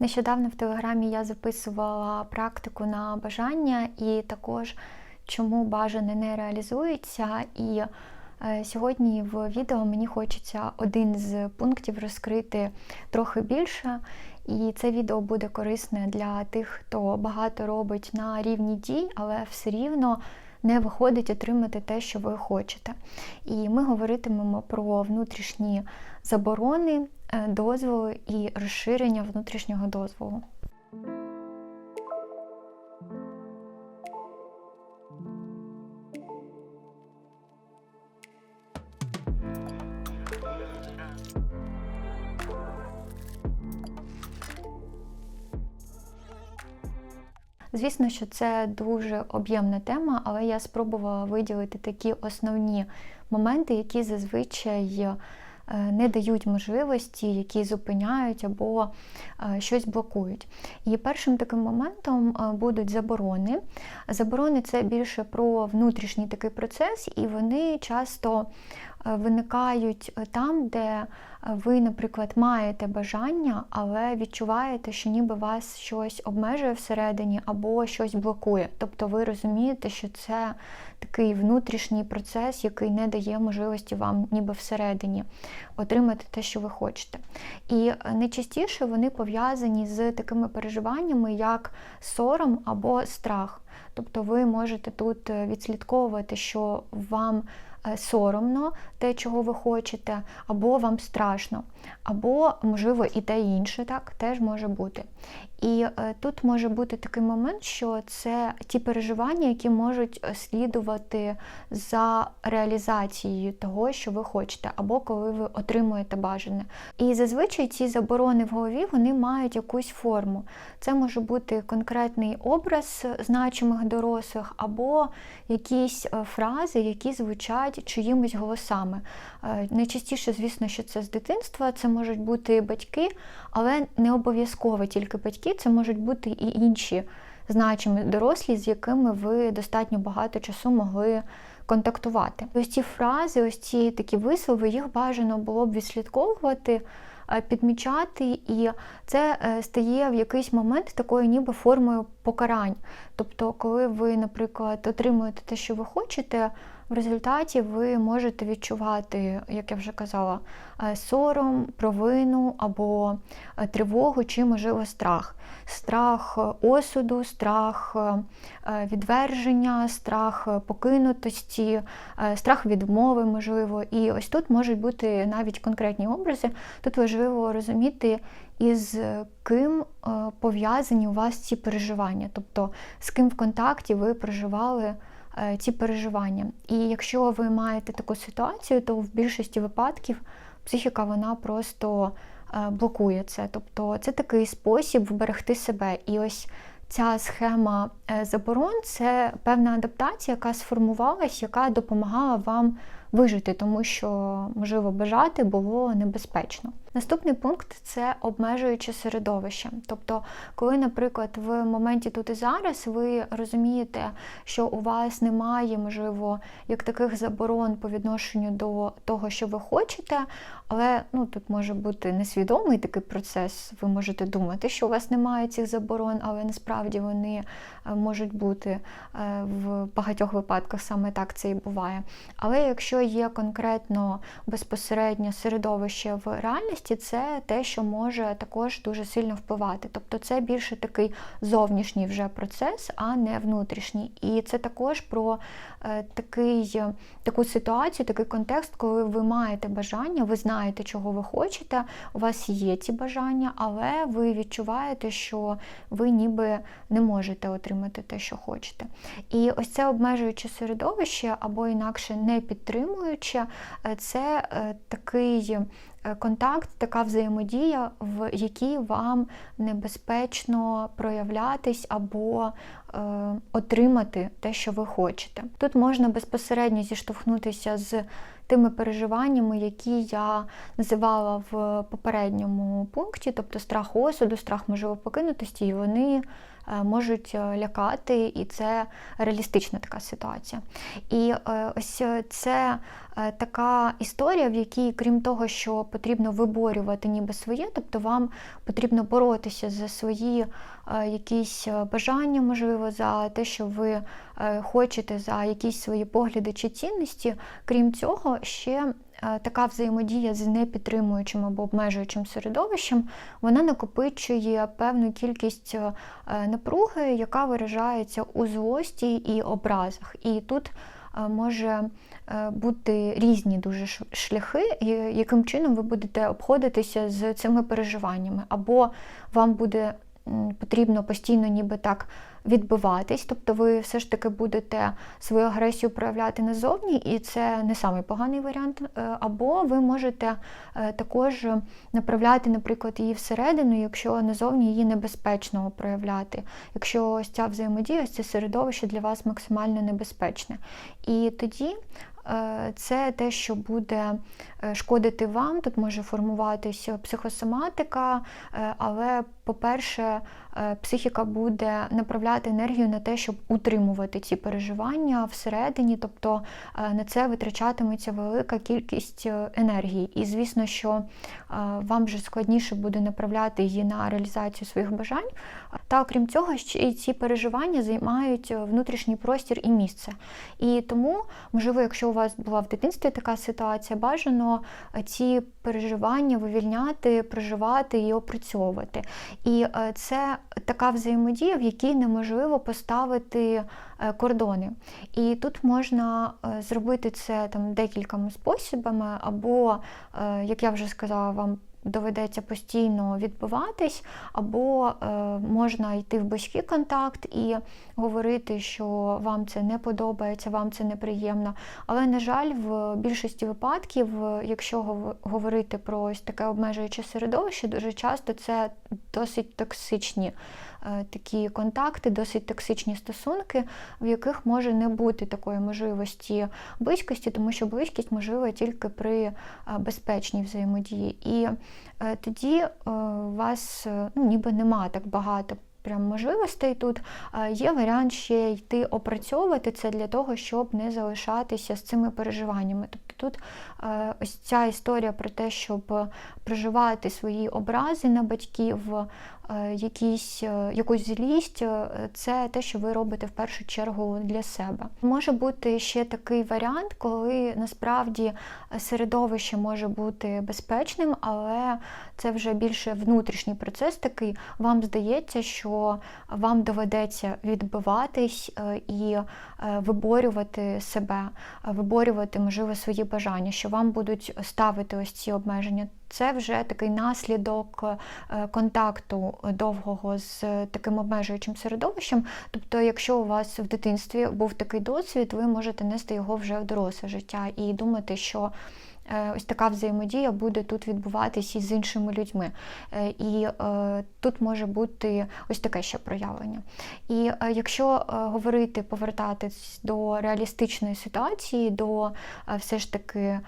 Нещодавно в Телеграмі я записувала практику на бажання і також чому бажане не реалізується. І е, сьогодні в відео мені хочеться один з пунктів розкрити трохи більше. І це відео буде корисне для тих, хто багато робить на рівні дій, але все рівно не виходить отримати те, що ви хочете. І ми говоритимемо про внутрішні заборони, е, дозволи і розширення внутрішнього дозволу. Звісно, що це дуже об'ємна тема, але я спробувала виділити такі основні моменти, які зазвичай не дають можливості, які зупиняють або е, щось блокують. І першим таким моментом е, будуть заборони. Заборони це більше про внутрішній такий процес, і вони часто виникають там, де ви, наприклад, маєте бажання, але відчуваєте, що ніби вас щось обмежує всередині або щось блокує. Тобто ви розумієте, що це такий внутрішній процес, який не дає можливості вам, ніби всередині, отримати те, що ви хочете. І найчастіше вони пов'язані з такими переживаннями, як сором або страх. Тобто ви можете тут відслідковувати, що вам Е, соромно те, чого ви хочете, або вам страшно, або, можливо, і те інше так теж може бути. І е, тут може бути такий момент, що це ті переживання, які можуть е, слідувати за реалізацією того, що ви хочете, або коли ви отримуєте бажане. І зазвичай ці заборони в голові вони мають якусь форму. Це може бути конкретний образ значимих дорослих, або якісь е, фрази, які звучать чиїмось голосами. Найчастіше, звісно, що це з дитинства, це можуть бути батьки, але не обов'язково тільки батьки батьки, це можуть бути і інші значимі дорослі, з якими ви достатньо багато часу могли контактувати. Ось ці фрази, ось ці такі вислови, їх бажано було б відслідковувати. Е, підмічати, і це е, стає в якийсь момент такою ніби формою покарань. Тобто, коли ви, наприклад, отримуєте те, що ви хочете, в результаті ви можете відчувати, як я вже казала, е, сором, провину або е, тривогу чи, можливо, страх. Страх осуду, страх е, відверження, страх покинутості, страх відмови, можливо. І ось тут можуть бути навіть конкретні образи. Тут важливо розуміти, із ким пов'язані у вас ці переживання, тобто з ким в контакті ви проживали. Е, ці переживання. І якщо ви маєте таку ситуацію, то в більшості випадків психіка вона просто е, блокує це. Тобто це такий спосіб вберегти себе. І ось ця схема е, заборон це певна адаптація, яка сформувалась, яка допомагала вам вижити, тому що, можливо, бажати було небезпечно. Наступний пункт це обмежуюче середовище. Тобто, коли, наприклад, в моменті тут і зараз ви розумієте, що у вас немає, можливо, як таких заборон по відношенню до того, що ви хочете, але ну, тут може бути несвідомий такий процес, ви можете думати, що у вас немає цих заборон, але насправді вони е, можуть бути е, в багатьох випадках саме так це і буває. Але якщо є конкретно безпосередньо середовище в реальності, реальності це те, що може також дуже сильно впливати. Тобто це більше такий зовнішній вже процес, а не внутрішній. І це також про е, такий, таку ситуацію, такий контекст, коли ви маєте бажання, ви знаєте, чого ви хочете, у вас є ці бажання, але ви відчуваєте, що ви ніби не можете отримати те, що хочете. І ось це обмежуюче середовище або інакше не підтримуюче, е, це е, такий Е, контакт, така взаємодія, в якій вам небезпечно проявлятись або е, отримати те, що ви хочете. Тут можна безпосередньо зіштовхнутися з тими переживаннями, які я називала в попередньому пункті, тобто страх осуду, страх можливо покинутості, і вони е, можуть е, лякати, і це реалістична така ситуація. І е, ось це така історія, в якій, крім того, що потрібно виборювати ніби своє, тобто вам потрібно боротися за свої якісь бажання, можливо, за те, що ви хочете, за якісь свої погляди чи цінності. Крім цього, ще така взаємодія з непідтримуючим або обмежуючим середовищем, вона накопичує певну кількість напруги, яка виражається у злості і образах. І тут може бути різні дуже шляхи, яким чином ви будете обходитися з цими переживаннями, або вам буде потрібно постійно ніби так відбиватись, тобто ви все ж таки будете свою агресію проявляти назовні, і це не самий поганий варіант. Е, або ви можете е, також направляти, наприклад, її всередину, якщо назовні її небезпечно проявляти, якщо ось ця взаємодія, ось це середовище для вас максимально небезпечне. І тоді Е, це те, що буде шкодити вам. Тут може формуватися психосоматика, але, по-перше, психіка буде направляти енергію на те, щоб утримувати ці переживання всередині, тобто на це витрачатиметься велика кількість енергії. І, звісно, що вам вже складніше буде направляти її на реалізацію своїх бажань. Та окрім цього, ще й ці переживання займають внутрішній простір і місце. І тому, можливо, якщо у вас була в дитинстві така ситуація, бажано ці переживання вивільняти, проживати і опрацьовувати. І е, це така взаємодія, в якій неможливо поставити е, кордони. І тут можна е, зробити це там декількома способами, або, як я вже сказала, вам доведеться постійно відбиватись, або е, можна йти в близький контакт і говорити, що вам це не подобається, вам це неприємно. Але, на жаль, в більшості випадків, якщо говорити про ось таке обмежуюче середовище, дуже часто це досить токсичні. Е, такі контакти, досить токсичні стосунки, в яких може не бути такої можливості близькості, тому що близькість можлива тільки при е, безпечній взаємодії. І е, тоді у вас ну, ніби нема так багато. Прям можливостей тут є варіант ще йти опрацьовувати це для того, щоб не залишатися з цими переживаннями. Тут ось ця історія про те, щоб проживати свої образи на батьків, Е, якісь, е, якусь злість, е, це те, що ви робите в першу чергу для себе. Може бути ще такий варіант, коли насправді середовище може бути безпечним, але це вже більше внутрішній процес такий. Вам здається, що вам доведеться відбиватись і виборювати себе, виборювати, можливо, свої бажання, що вам будуть ставити ось ці обмеження це вже такий наслідок е, контакту довгого з таким обмежуючим середовищем. Тобто, якщо у вас в дитинстві був такий досвід, ви можете нести його вже в доросле життя і думати, що Е, ось така взаємодія буде тут відбуватися з іншими людьми. Е, і е, тут може бути ось таке ще проявлення. І якщо говорити, повертатись до реалістичної ситуації, до все ж таки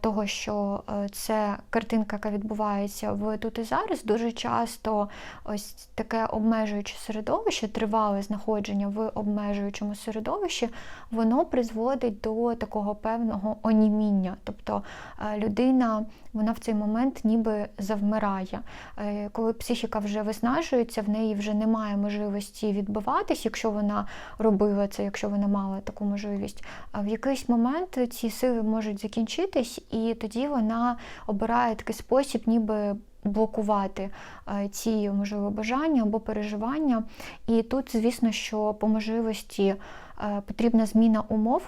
того, що це картинка, яка відбувається в тут і зараз, дуже часто ось таке обмежуюче середовище, тривале знаходження в обмежуючому середовищі, воно призводить до такого певного оніміння. тобто Е, людина вона в цей момент ніби завмирає. Е, коли психіка вже виснажується, в неї вже немає можливості відбиватись, якщо вона робила це, якщо вона мала таку можливість. В якийсь момент ці сили можуть закінчитись, і тоді вона обирає такий спосіб, ніби. Блокувати е, ці можливо бажання або переживання. І тут, звісно, що по можливості потрібна зміна умов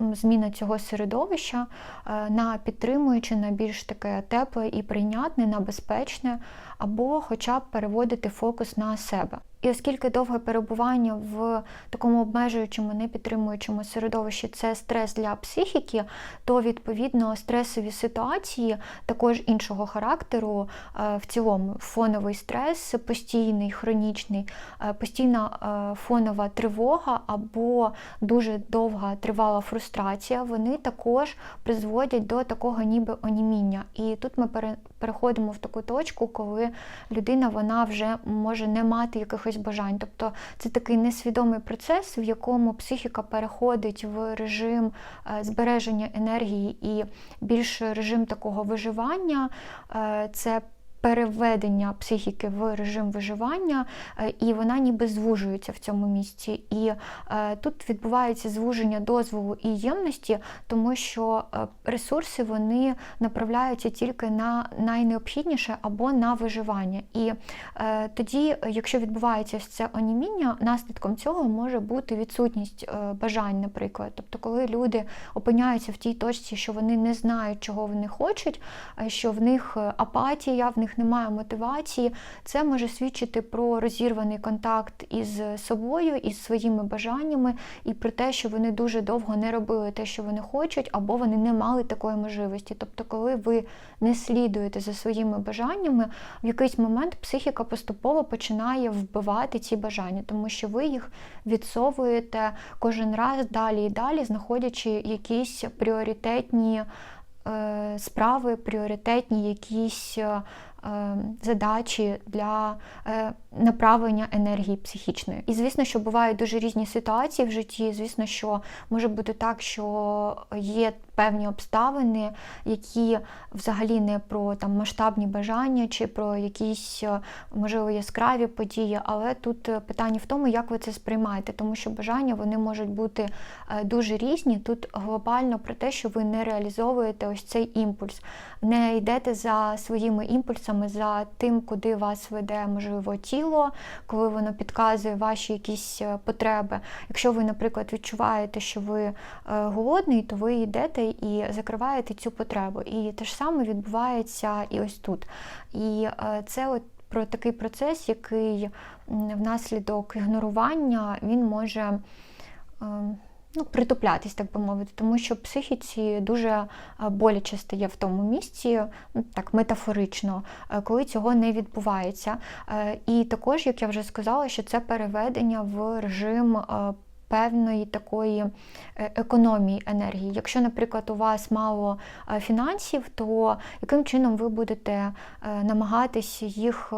зміна цього середовища е, на підтримуючи на більш таке тепле і прийнятне, на безпечне, або хоча б переводити фокус на себе. І оскільки довге перебування в такому обмежуючому, непідтримуючому середовищі це стрес для психіки, то відповідно стресові ситуації також іншого характеру, е, в цілому фоновий стрес, постійний, хронічний, е, постійна е, фонова тривога або дуже довга тривала фрустрація, вони також призводять до такого ніби оніміння. І тут ми переходимо в таку точку, коли людина вона вже може не мати якихось бажань. Тобто це такий несвідомий процес, в якому психіка переходить в режим е, збереження енергії і більш режим такого виживання. Е, це переведення психіки в режим виживання, е, і вона ніби звужується в цьому місці. І е, тут відбувається звуження дозволу і ємності, тому що е, ресурси вони направляються тільки на найнеобхідніше або на виживання. І тоді, якщо відбувається це оніміння, наслідком цього може бути відсутність бажань, наприклад. Тобто, коли люди опиняються в тій точці, що вони не знають, чого вони хочуть, що в них апатія, в них них немає мотивації, це може свідчити про розірваний контакт із собою, із своїми бажаннями, і про те, що вони дуже довго не робили те, що вони хочуть, або вони не мали такої можливості. Тобто, коли ви не слідуєте за своїми бажаннями, в якийсь момент психіка поступово починає вбивати ці бажання, тому що ви їх відсовуєте кожен раз далі і далі, знаходячи якісь пріоритетні. Е, справи пріоритетні якісь е, задачі для е, направлення енергії психічної. І звісно, що бувають дуже різні ситуації в житті. Звісно, що може бути так, що є певні обставини, які взагалі не про там масштабні бажання чи про якісь е, можливо яскраві події, але тут питання в тому, як ви це сприймаєте, тому що бажання вони можуть бути дуже різні. Тут глобально про те, що ви не реалізовуєте ось цей імпульс, не йдете за своїми імпульсами за тим, куди вас веде, можливо, тіло, коли воно підказує ваші якісь е, потреби. Якщо ви, наприклад, відчуваєте, що ви е, голодний, то ви йдете і закриваєте цю потребу. І те ж саме відбувається і ось тут. І е, це от про такий процес, який внаслідок ігнорування він може. Ем, ну, притуплятись, так би мовити, тому що психіці дуже е, боляче стає в тому місці, ну, так метафорично, е, коли цього не відбувається. Е, і також, як я вже сказала, що це переведення в режим певної такої е, економії енергії. Якщо, наприклад, у вас мало е, фінансів, то яким чином ви будете е, намагатись їх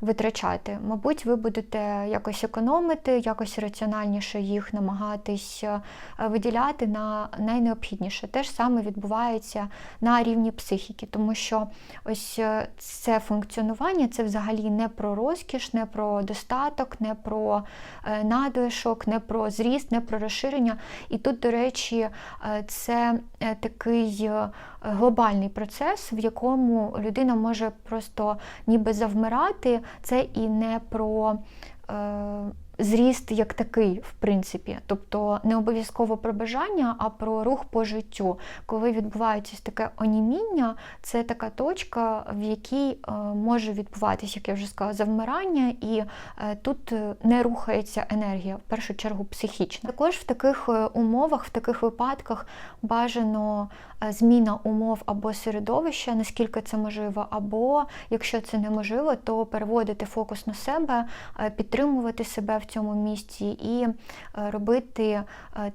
витрачати? Мабуть, ви будете якось економити, якось раціональніше їх намагатись виділяти на найнеобхідніше. Те ж саме відбувається на рівні психіки, тому що ось це функціонування це взагалі не про розкіш, не про достаток, не про надлишок, не про зріст ріст, не про розширення. І тут, до речі, е, це е, такий е, глобальний процес, в якому людина може просто ніби завмирати. Це і не про зріст як такий, в принципі, тобто не обов'язково про бажання, а про рух по життю. Коли відбувається таке оніміння, це така точка, в якій е, може відбуватися, як я вже сказала, завмирання, і е, тут не рухається енергія, в першу чергу психічна. Також в таких е, умовах, в таких випадках бажано зміна умов або середовища, наскільки це можливо, або якщо це неможливо, то переводити фокус на себе, підтримувати себе в цьому місці і е, робити е,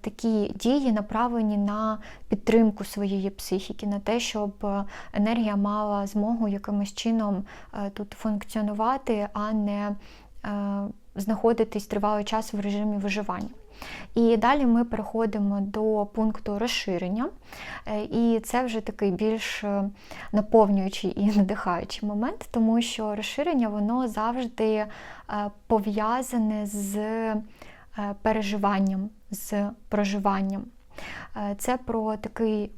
такі дії, направлені на підтримку своєї психіки, на те, щоб е, енергія мала змогу якимось чином тут функціонувати, а не знаходитись тривалий час в режимі виживання. І далі ми переходимо до пункту розширення, е, і це вже такий більш е, наповнюючий і надихаючий момент, тому що розширення воно завжди е, пов'язане з переживанням, з проживанням. Це про такий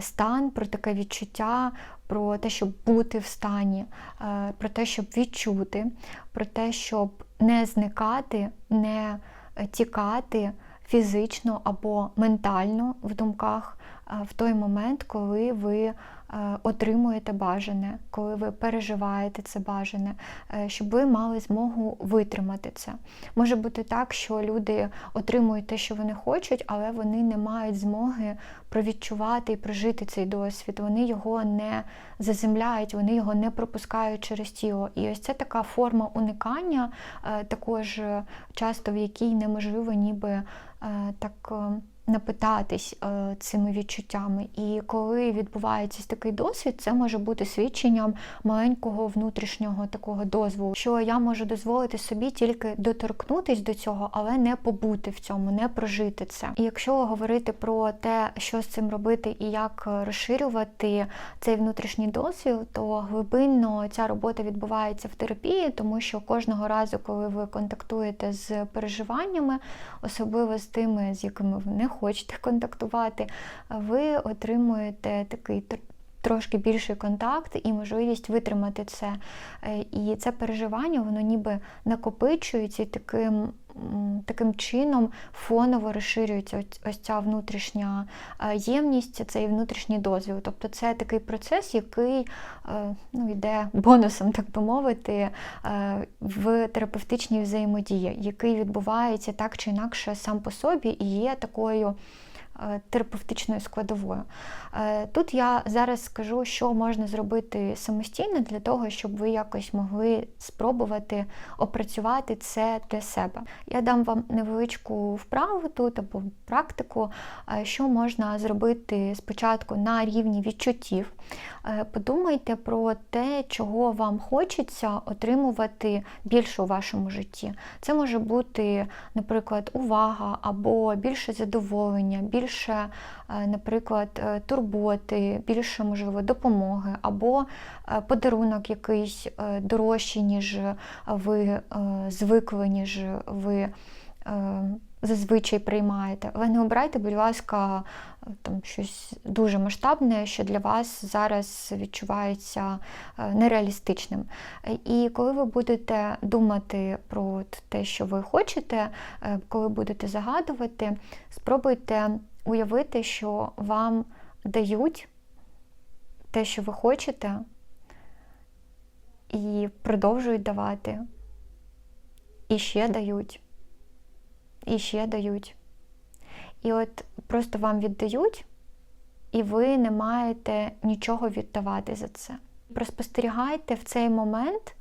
стан, про таке відчуття, про те, щоб бути в стані, про те, щоб відчути, про те, щоб не зникати, не тікати фізично або ментально в думках в той момент, коли ви е, отримуєте бажане, коли ви переживаєте це бажане, е, щоб ви мали змогу витримати це. Може бути так, що люди отримують те, що вони хочуть, але вони не мають змоги провідчувати і прожити цей досвід. Вони його не заземляють, вони його не пропускають через тіло. І ось це така форма уникання, е, також часто в якій неможливо ніби так напитатись е, цими відчуттями. І коли відбувається такий досвід, це може бути свідченням маленького внутрішнього такого дозволу, що я можу дозволити собі тільки доторкнутись до цього, але не побути в цьому, не прожити це. І якщо говорити про те, що з цим робити і як розширювати цей внутрішній досвід, то глибинно ця робота відбувається в терапії, тому що кожного разу, коли ви контактуєте з переживаннями, особливо з тими, з якими ви не хочете контактувати, ви отримуєте такий трошки більший контакт і можливість витримати це. Е, і це переживання, воно ніби накопичується і таким таким чином фоново розширюється ось ця внутрішня е, ємність, цей внутрішній дозвіл. Тобто це такий процес, який е, ну, йде бонусом, так би мовити, в терапевтичній взаємодії, який відбувається так чи інакше сам по собі і є такою. Е, терапевтичною складовою. Е, тут я зараз скажу, що можна зробити самостійно для того, щоб ви якось могли спробувати опрацювати це для себе. Я дам вам невеличку вправу тут або практику, е, що можна зробити спочатку на рівні відчуттів. Подумайте про те, чого вам хочеться отримувати більше у вашому житті. Це може бути, наприклад, увага або більше задоволення, більше е, наприклад, е, турботи, більше, можливо, допомоги, або е, подарунок якийсь дорожчий, ніж ви звикли, ніж ви зазвичай приймаєте. Але не обирайте, будь ласка, там щось дуже масштабне, що для вас зараз відчувається нереалістичним. І коли ви будете думати про те, що ви хочете, коли будете загадувати, спробуйте уявити, що вам дають те, що ви хочете, і продовжують давати, і ще дають, і ще дають. І от просто вам віддають, і ви не маєте нічого віддавати за це. Проспостерігайте в цей момент,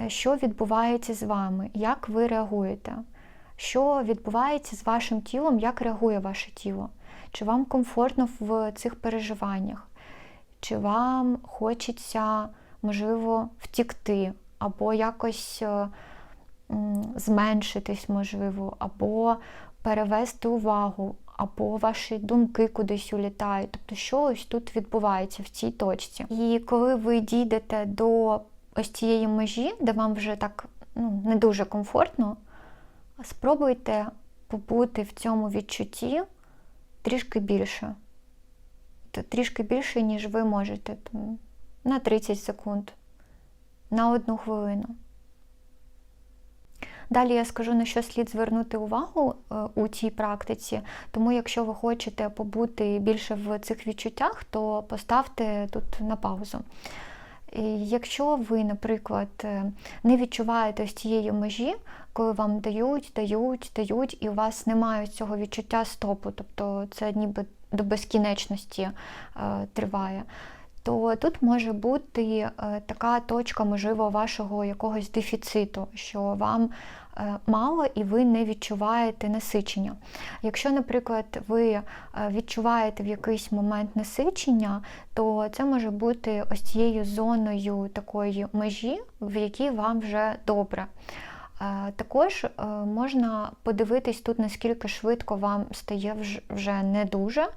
е, що відбувається з вами, як ви реагуєте що відбувається з вашим тілом, як реагує ваше тіло, чи вам комфортно в цих переживаннях, чи вам хочеться, можливо, втікти, або якось е, зменшитись, можливо, або перевести увагу, або ваші думки кудись улітають. Тобто, що ось тут відбувається в цій точці. І коли ви дійдете до ось цієї межі, де вам вже так ну, не дуже комфортно, спробуйте побути в цьому відчутті трішки більше. Трішки більше, ніж ви можете на 30 секунд, на одну хвилину. Далі я скажу, на що слід звернути увагу е, у цій практиці, тому якщо ви хочете побути більше в цих відчуттях, то поставте тут на паузу. Якщо ви, наприклад, е, не відчуваєте з цієї межі, коли вам дають, дають, дають, і у вас немає цього відчуття стопу, тобто це ніби до безкінечності е, триває, то тут може бути е, така точка, можливо, вашого якогось дефіциту, що вам Е, мало і ви не відчуваєте насичення. Якщо, наприклад, ви е, відчуваєте в якийсь момент насичення, то це може бути ось цією зоною такої межі, в якій вам вже добре. Е, також е, можна подивитись тут, наскільки швидко вам стає вже не дуже. Е,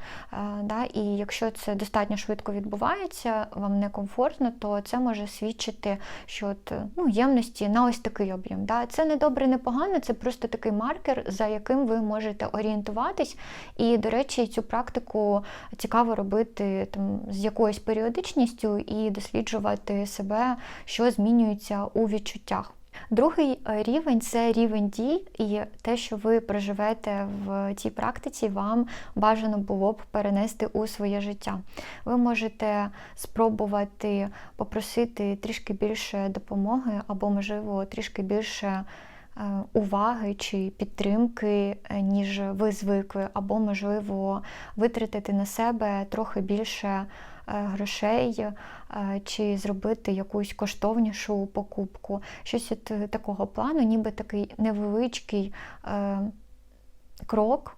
да, І якщо це достатньо швидко відбувається, вам некомфортно, то це може свідчити, що от, ну, ємності на ось такий об'єм. Да. Це не добре, не погано, це просто такий маркер, за яким ви можете орієнтуватись. І, до речі, цю практику цікаво робити там, з якоюсь періодичністю і досліджувати себе, що змінюється у відчуттях. Другий е, рівень це рівень дій, і те, що ви проживете в цій практиці, вам бажано було б перенести у своє життя. Ви можете спробувати попросити трішки більше допомоги, або, можливо, трішки більше е, уваги чи підтримки, е, ніж ви звикли, або, можливо, витратити на себе трохи більше. Е, грошей, е, чи зробити якусь коштовнішу покупку. Щось е, такого плану, ніби такий невеличкий крок.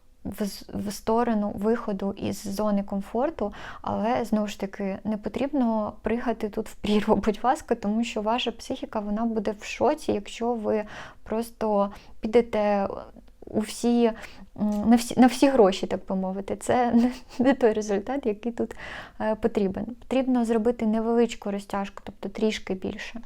В сторону виходу із зони комфорту, але знову ж таки не потрібно пригати тут в прірву, будь ласка, тому що ваша психіка вона буде в шоці, якщо ви просто підете у всі, на всі на всі гроші, так би мовити. Це не, той результат, який тут е, потрібен. Потрібно зробити невеличку розтяжку, тобто трішки більше.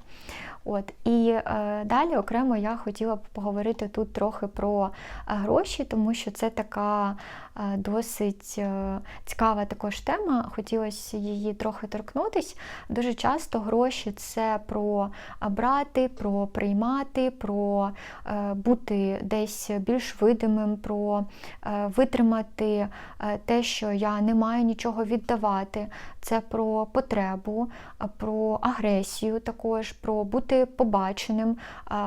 От І е, далі окремо я хотіла б поговорити тут трохи про е, гроші, тому що це така е, досить е, цікава також тема. Хотілося її трохи торкнутись. Дуже часто гроші це про брати, про приймати, про е, бути десь більш видимим, про е, витримати е, те, що я не маю нічого віддавати. Це про потребу, про агресію, також про бути побаченим,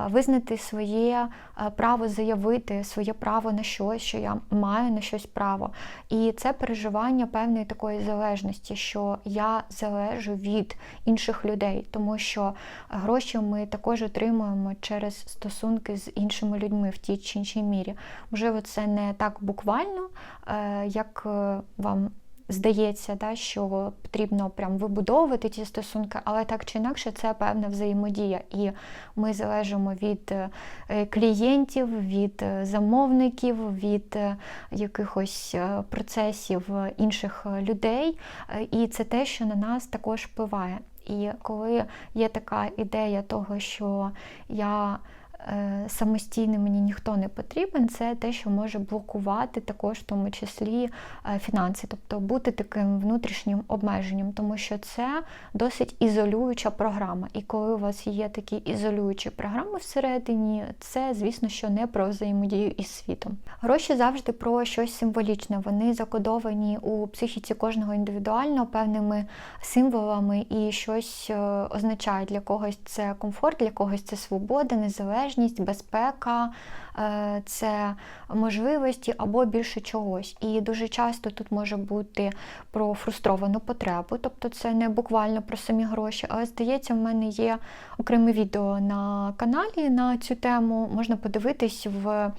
визнати своє право заявити, своє право на щось, що я маю на щось право. І це переживання певної такої залежності, що я залежу від інших людей, тому що гроші ми також отримуємо через стосунки з іншими людьми в тій чи іншій мірі. Можливо, це не так буквально, е, як е, вам здається, да, що потрібно прям вибудовувати ті стосунки, але так чи інакше це певна взаємодія. І ми залежимо від е, клієнтів, від е, замовників, від е, якихось процесів інших людей. І це те, що на нас також впливає. І коли є така ідея того, що я самостійно мені ніхто не потрібен, це те, що може блокувати також в тому числі е, фінанси, тобто бути таким внутрішнім обмеженням, тому що це досить ізолююча програма. І коли у вас є такі ізолюючі програми всередині, це, звісно, що не про взаємодію із світом. Гроші завжди про щось символічне, вони закодовані у психіці кожного індивідуально певними символами і щось е, означає для когось це комфорт, для когось це свобода, незалежність незалежність, безпека, е, це можливості або більше чогось. І дуже часто тут може бути про фрустровану потребу, тобто це не буквально про самі гроші, але здається, в мене є окреме відео на каналі на цю тему. Можна подивитись в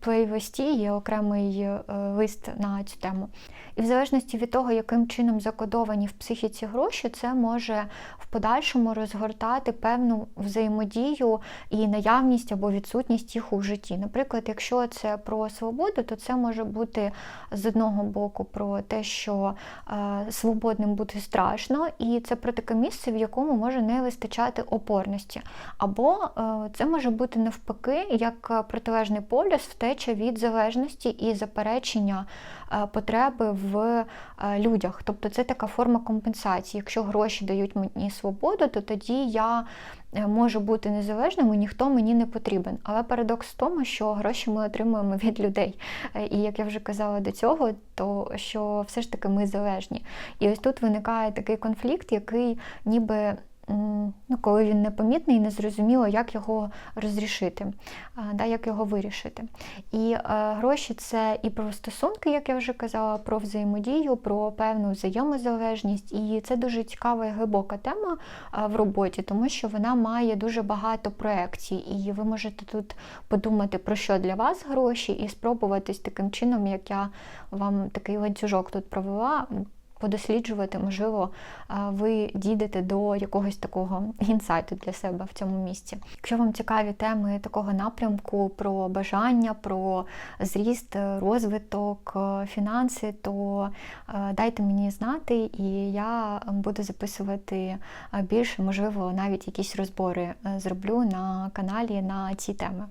плейлисті, є окремий е, лист на цю тему. І в залежності від того, яким чином закодовані в психіці гроші, це може в подальшому розгортати певну взаємодію і наявність або відсутність їх у житті. Наприклад, якщо це про свободу, то це може бути з одного боку про те, що е, свободним бути страшно, і це про таке місце, в якому може не вистачати опорності. Або е, це може бути навпаки, як протилежний полюс, втеча від залежності і заперечення. Е, потреби в е, людях. Тобто це така форма компенсації. Якщо гроші дають мені свободу, то тоді я е, можу бути незалежним і ніхто мені не потрібен. Але парадокс в тому, що гроші ми отримуємо від людей. І як я вже казала до цього, то що все ж таки ми залежні. І ось тут виникає такий конфлікт, який ніби ну, коли він непомітний і незрозуміло, як його розрішити, да, як його вирішити. І е, гроші це і про стосунки, як я вже казала, про взаємодію, про певну взаємозалежність. І це дуже цікава і глибока тема в роботі, тому що вона має дуже багато проекцій. І ви можете тут подумати, про що для вас гроші, і спробувати таким чином, як я вам такий ланцюжок тут провела подосліджувати, можливо, ви дійдете до якогось такого інсайту для себе в цьому місці. Якщо вам цікаві теми такого напрямку про бажання, про зріст, розвиток, фінанси, то дайте мені знати, і я буду записувати більше, можливо, навіть якісь розбори зроблю на каналі на ці теми.